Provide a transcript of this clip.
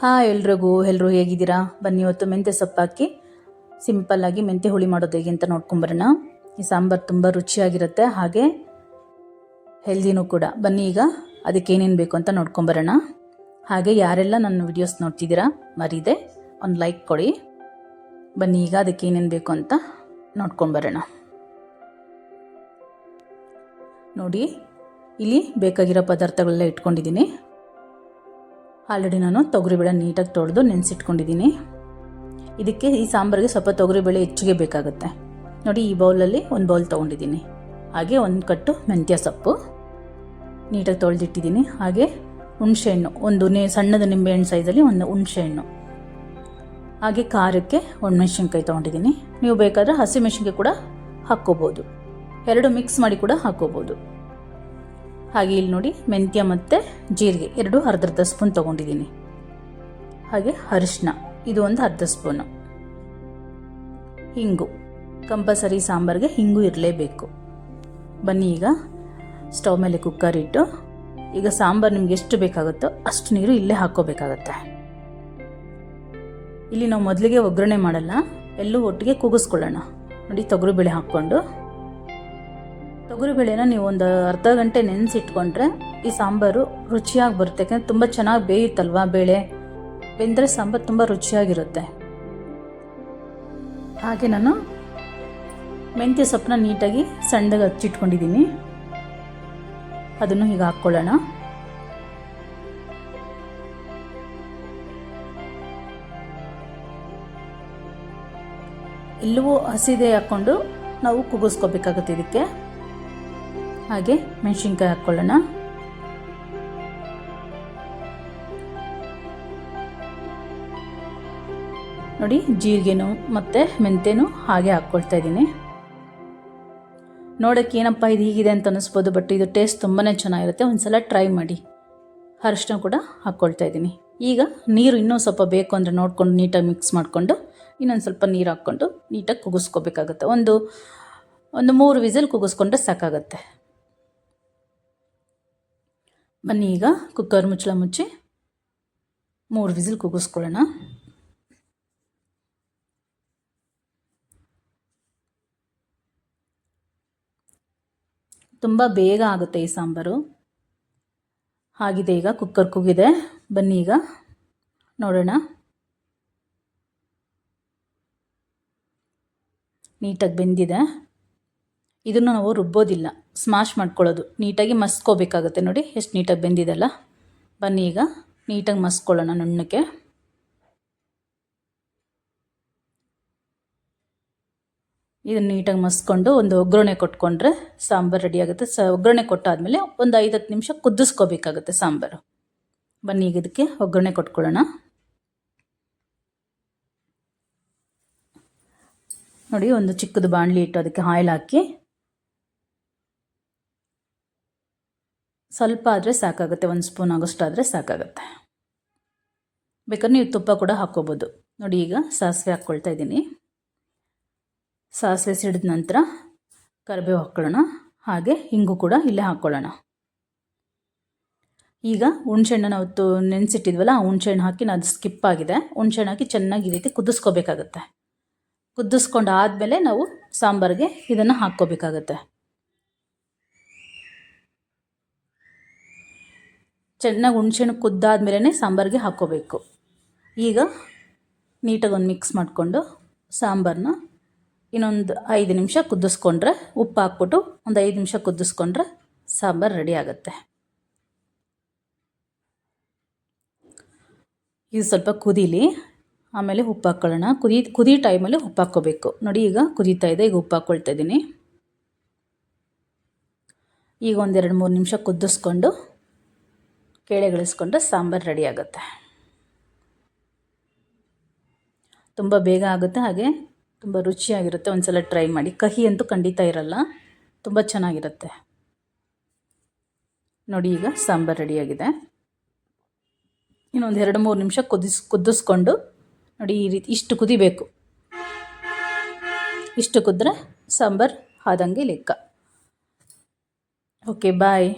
Hi ಎಲ್ರಿಗೂ ಎಲ್ಲರೂ ಹೇಗಿದ್ದೀರಾ? ಬನ್ನಿ ಇವತ್ತು ಮೆಂತ್ಯ ಸೊಪ್ಪು ಹಾಕಿ ಸಿಂಪಲ್ಲಾಗಿ ಮೆಂತ್ಯ ಹುಳಿ ಮಾಡೋದು ಹೇಗೆ ಅಂತ ನೋಡ್ಕೊಂಬರೋಣ. ಈ ಸಾಂಬಾರು ತುಂಬ ರುಚಿಯಾಗಿರುತ್ತೆ, ಹಾಗೆ ಹೆಲ್ದಿನೂ ಕೂಡ. ಬನ್ನಿ ಈಗ ಅದಕ್ಕೆ ಏನೇನು ಬೇಕು ಅಂತ ನೋಡ್ಕೊಂಬರೋಣ. ಹಾಗೆ ಯಾರೆಲ್ಲ ನನ್ನ ವಿಡಿಯೋಸ್ ನೋಡ್ತಿದ್ದೀರಾ, ಮರೀದೆ, ಒಂದು ಲೈಕ್ ಕೊಡಿ. ಬನ್ನಿ ಈಗ ಅದಕ್ಕೆ ಏನೇನು ಬೇಕು ಅಂತ ನೋಡ್ಕೊಂಬರೋಣ. ನೋಡಿ, ಇಲ್ಲಿ ಬೇಕಾಗಿರೋ ಪದಾರ್ಥಗಳೆಲ್ಲ ಇಟ್ಕೊಂಡಿದ್ದೀನಿ. ಆಲ್ರೆಡಿ ನಾನು ತೊಗರಿಬೇಳೆ ನೀಟಾಗಿ ತೊಳೆದು ನೆನೆಸಿಟ್ಕೊಂಡಿದ್ದೀನಿ. ಇದಕ್ಕೆ ಈ ಸಾಂಬಾರಿಗೆ ಸ್ವಲ್ಪ ತೊಗರಿಬೇಳೆ ಹೆಚ್ಚಿಗೆ ಬೇಕಾಗುತ್ತೆ. ನೋಡಿ, ಈ ಬೌಲಲ್ಲಿ ಒಂದು ಬೌಲ್ ತೊಗೊಂಡಿದ್ದೀನಿ. ಹಾಗೆ ಒಂದು ಕಟ್ಟು ಮೆಂತ್ಯ ಸೊಪ್ಪು. ನೀಟಾಗಿ ತೊಳೆದಿಟ್ಟಿದ್ದೀನಿ. ಹಾಗೆ ಹುಣಸೆಹಣ್ಣು ಒಂದು ನೇ, ಸಣ್ಣದ ನಿಂಬೆಹಣ್ಣು ಸೈಜಲ್ಲಿ ಒಂದು ಹುಣಸೆಹಣ್ಣು ಹಾಗೆ ಖಾರಕ್ಕೆ ಒಣಮೆಣ್ಸಿನ್ಕಾಯಿ ತೊಗೊಂಡಿದ್ದೀನಿ. ನೀವು ಬೇಕಾದರೆ ಹಸಿಮೆಣ್ಸಿನ್ಕಾಯಿ ಕೂಡ ಹಾಕ್ಕೋಬೋದು. ಎರಡು ಮಿಕ್ಸ್ ಮಾಡಿ ಕೂಡ ಹಾಕ್ಕೋಬೋದು. ಹಾಗೆ ಇಲ್ಲಿ ನೋಡಿ ಮೆಂತ್ಯ ಮತ್ತು ಜೀರಿಗೆ, ಎರಡು ಅರ್ಧರ್ಧ ಅರ್ಧ ಸ್ಪೂನ್ ತೊಗೊಂಡಿದ್ದೀನಿ. ಹಾಗೆ ಅರಿಶಿನ ಇದು ಒಂದು ಅರ್ಧ ಸ್ಪೂನು. ಹಿಂಗು, ಕಂಪಲ್ಸರಿ ಸಾಂಬಾರಿಗೆ ಹಿಂಗು ಇರಲೇಬೇಕು. ಬನ್ನಿ ಈಗ ಸ್ಟವ್ ಮೇಲೆ ಕುಕ್ಕರ್ ಇಟ್ಟು, ಈಗ ಸಾಂಬಾರು ನಿಮ್ಗೆ ಎಷ್ಟು ಬೇಕಾಗುತ್ತೋ ಅಷ್ಟು ನೀರು ಇಲ್ಲೇ ಹಾಕ್ಕೋಬೇಕಾಗತ್ತೆ. ಇಲ್ಲಿ ನಾವು ಮೊದಲಿಗೆ ಒಗ್ಗರಣೆ ಮಾಡಲ್ಲ, ಎಲ್ಲೂ ಒಟ್ಟಿಗೆ ಕೂಗಿಸ್ಕೊಳ್ಳೋಣ. ನೋಡಿ, ತೊಗರಿಬೇಳೆ ಹಾಕ್ಕೊಂಡು. ತೊಗರಿಬೇಳೆನ ನೀವು ಒಂದು ಅರ್ಧ ಗಂಟೆ ನೆನೆಸಿಟ್ಕೊಂಡ್ರೆ ಈ ಸಾಂಬಾರು ರುಚಿಯಾಗಿ ಬರುತ್ತೆ. ಯಾಕಂದರೆ ತುಂಬ ಚೆನ್ನಾಗಿ ಬೇಯುತ್ತಲ್ವಾ ಬೇಳೆ? ಬೆಂದರೆ ಸಾಂಬಾರು ತುಂಬ ರುಚಿಯಾಗಿರುತ್ತೆ. ಹಾಗೆ ನಾನು ಮೆಂತ್ಯ ಸೊಪ್ಪನ್ನ ನೀಟಾಗಿ ಸಣ್ಣಗೆ ಹಚ್ಚಿಟ್ಕೊಂಡಿದ್ದೀನಿ. ಅದನ್ನು ಈಗ ಹಾಕ್ಕೊಳ್ಳೋಣ. ಎಲ್ಲವೂ ಹಸಿದೆ ಹಾಕ್ಕೊಂಡು ನಾವು ಕುಗ್ಗಿಸ್ಕೋಬೇಕಾಗುತ್ತೆ ಇದಕ್ಕೆ. ಹಾಗೆ ಮೆಣಸಿನ್ಕಾಯಿ ಹಾಕ್ಕೊಳ್ಳೋಣ. ನೋಡಿ ಜೀರಿಗೆನೂ ಮತ್ತು ಮೆಂತೆನೂ ಹಾಗೆ ಹಾಕ್ಕೊಳ್ತಾ ಇದ್ದೀನಿ. ನೋಡೋಕ್ಕೆ ಏನಪ್ಪ ಇದು ಹೀಗಿದೆ ಅಂತ ಅನ್ನಿಸ್ಬೋದು ಬಟ್ ಇದು ಟೇಸ್ಟ್ ತುಂಬಾ ಚೆನ್ನಾಗಿರುತ್ತೆ. ಒಂದ್ಸಲ ಟ್ರೈ ಮಾಡಿ. ಅರಿಶಿನ ಕೂಡ ಹಾಕ್ಕೊಳ್ತಾ ಇದ್ದೀನಿ. ಈಗ ನೀರು ಇನ್ನೂ ಸ್ವಲ್ಪ ಬೇಕು ಅಂದರೆ ನೋಡಿಕೊಂಡು ನೀಟಾಗಿ ಮಿಕ್ಸ್ ಮಾಡಿಕೊಂಡು, ಇನ್ನೊಂದು ಸ್ವಲ್ಪ ನೀರು ಹಾಕ್ಕೊಂಡು ನೀಟಾಗಿ ಕುಗಿಸ್ಕೋಬೇಕಾಗುತ್ತೆ ಒಂದು ಒಂದು ಮೂರು ವಿಸಿಲ್ ಕುಗಿಸ್ಕೊಂಡ್ರೆ ಸಾಕಾಗುತ್ತೆ. ಬನ್ನಿ ಈಗ ಕುಕ್ಕರ್ ಮುಚ್ಚಳ ಮುಚ್ಚಿ ಮೂರು ವಿಸಿಲ್ ಕೂಗಿಸ್ಕೊಳ್ಳೋಣ ತುಂಬ ಬೇಗ ಆಗುತ್ತೆ ಈ ಸಾಂಬಾರು. ಆಗಿದೆ ಈಗ ಕುಕ್ಕರ್ ಕುಗಿದೆ ಬನ್ನಿ ಈಗ ನೋಡೋಣ. ನೀಟಾಗಿ ಬೆಂದಿದೆ. ಇದನ್ನು ನಾವು ರುಬ್ಬೋದಿಲ್ಲ. ಸ್ಮಾಶ್ ಮಾಡ್ಕೊಳ್ಳೋದು. ನೀಟಾಗಿ ಮಸ್ಕೋಬೇಕಾಗುತ್ತೆ ನೋಡಿ. ಎಷ್ಟು ನೀಟಾಗಿ ಬೆಂದಿದೆಲ್ಲ. ಬನ್ನಿ ಈಗ. ನೀಟಾಗಿ ಮಸ್ಕೊಳ್ಳೋಣ ನುಣ್ಣಕ್ಕೆ. ಇದನ್ನು ನೀಟಾಗಿ ಮಸ್ಕೊಂಡು ಒಂದು ಒಗ್ಗರಣೆ ಕೊಟ್ಕೊಂಡ್ರೆ ಸಾಂಬಾರು ರೆಡಿ ಆಗುತ್ತೆ. ಸ ಒಗ್ಗರಣೆ ಕೊಟ್ಟಾದಮೇಲೆ ಒಂದು ಐದು ಹತ್ತು ನಿಮಿಷ ಕುದಿಸ್ಕೋಬೇಕಾಗುತ್ತೆ ಸಾಂಬಾರು. ಬನ್ನಿ ಈಗ ಇದಕ್ಕೆ ಒಗ್ಗರಣೆ ಕೊಟ್ಕೊಳ್ಳೋಣ. ನೋಡಿ, ಒಂದು ಚಿಕ್ಕದು ಬಾಣಲಿ ಇಟ್ಟು ಅದಕ್ಕೆ ಆಯಿಲ್ ಹಾಕಿ. ಸ್ವಲ್ಪ ಆದರೆ ಸಾಕಾಗುತ್ತೆ, ಒಂದು ಸ್ಪೂನ್ ಆಗೋಷ್ಟು ಆದರೆ ಸಾಕಾಗುತ್ತೆ. ಬೇಕಾದ್ರೆ ನೀವು ತುಪ್ಪ ಕೂಡ ಹಾಕ್ಕೋಬೋದು. ನೋಡಿ ಈಗ ಸಾಸಿವೆ ಹಾಕ್ಕೊಳ್ತಾ ಇದ್ದೀನಿ. ಸಾಸಿವೆ ಸಿಡಿದ ನಂತರ ಕರಿಬೇವು ಹಾಕ್ಕೊಳ್ಳೋಣ. ಹಾಗೆ ಹಿಂಗು ಕೂಡ ಇಲ್ಲೇ ಹಾಕ್ಕೊಳ್ಳೋಣ. ಈಗ ಹುಣ್ಸೆಹಣ್ಣು ನಾವು ತು, ನೆನೆಸಿಟ್ಟಿದ್ವಲ್ಲ, ಆ ಹುಣ್ಸೆಹಣ್ಣು ಹಾಕಿ ಅದು ಸ್ಕಿಪ್ ಆಗಿದೆ. ಹುಣ್ಸೆಹಣ್ಣು ಹಾಕಿ ಚೆನ್ನಾಗಿ ಈ ರೀತಿ ಕುದಿಸ್ಕೋಬೇಕಾಗತ್ತೆ. ಕುದಿಸ್ಕೊಂಡು ಆದಮೇಲೆ ನಾವು ಸಾಂಬಾರಿಗೆ ಇದನ್ನು ಹಾಕ್ಕೋಬೇಕಾಗತ್ತೆ. ಚೆನ್ನಾಗಿ ಹುಣ್ಸೆಹಣ್ಣು ಕುದ್ದಾದ್ಮೇಲೆ ಸಾಂಬಾರಿಗೆ ಹಾಕೋಬೇಕು ಈಗ ನೀಟಾಗಿ ಒಂದು ಮಿಕ್ಸ್ ಮಾಡಿಕೊಂಡು ಸಾಂಬಾರನ್ನ ಇನ್ನೊಂದು ಐದು ನಿಮಿಷ ಕುದಿಸ್ಕೊಂಡ್ರೆ ಉಪ್ಪು ಹಾಕ್ಬಿಟ್ಟು ಒಂದು ಐದು ನಿಮಿಷ ಕುದಿಸ್ಕೊಂಡ್ರೆ ಸಾಂಬಾರು ರೆಡಿ ಆಗುತ್ತೆ. ಇದು ಸ್ವಲ್ಪ ಕುದೀಲಿ, ಆಮೇಲೆ ಉಪ್ಪು ಹಾಕ್ಕೊಳ್ಳೋಣ ಕುದಿ ಕುದಿ ಟೈಮಲ್ಲಿ ಉಪ್ಪು ಹಾಕ್ಕೋಬೇಕು. ನೋಡಿ ಈಗ ಕುದೀತಾ ಇದೆ, ಈಗ ಉಪ್ಪು ಹಾಕ್ಕೊಳ್ತಾ ಇದ್ದೀನಿ. ಈಗ ಒಂದೆರಡು ಮೂರು ನಿಮಿಷ ಕುದಿಸ್ಕೊಂಡು ಕೆಳಗಿಳಿಸ್ಕೊಂಡ್ರೆ ಸಾಂಬಾರು ರೆಡಿ ಆಗುತ್ತೆ. ತುಂಬ ಬೇಗ ಆಗುತ್ತೆ, ಹಾಗೆ ತುಂಬ ರುಚಿಯಾಗಿರುತ್ತೆ. ಒಂದು ಸಲ ಟ್ರೈ ಮಾಡಿ. ಕಹಿ ಅಂತೂ ಖಂಡಿತ ಇರಲ್ಲ, ತುಂಬ ಚೆನ್ನಾಗಿರುತ್ತೆ. ನೋಡಿ, ಈಗ ಸಾಂಬಾರು ರೆಡಿಯಾಗಿದೆ ಇನ್ನೊಂದು ಎರಡು ಮೂರು ನಿಮಿಷ ಕುದಿಸ್, ಕುದಿಸ್ಕೊಂಡು, ನೋಡಿ, ಈ ರೀತಿ ಇಷ್ಟು ಕುದಿಬೇಕು. ಇಷ್ಟು ಕುದ್ರೆ ಸಾಂಬಾರು ಆದಂಗೆ ಲೆಕ್ಕ. Okay, bye.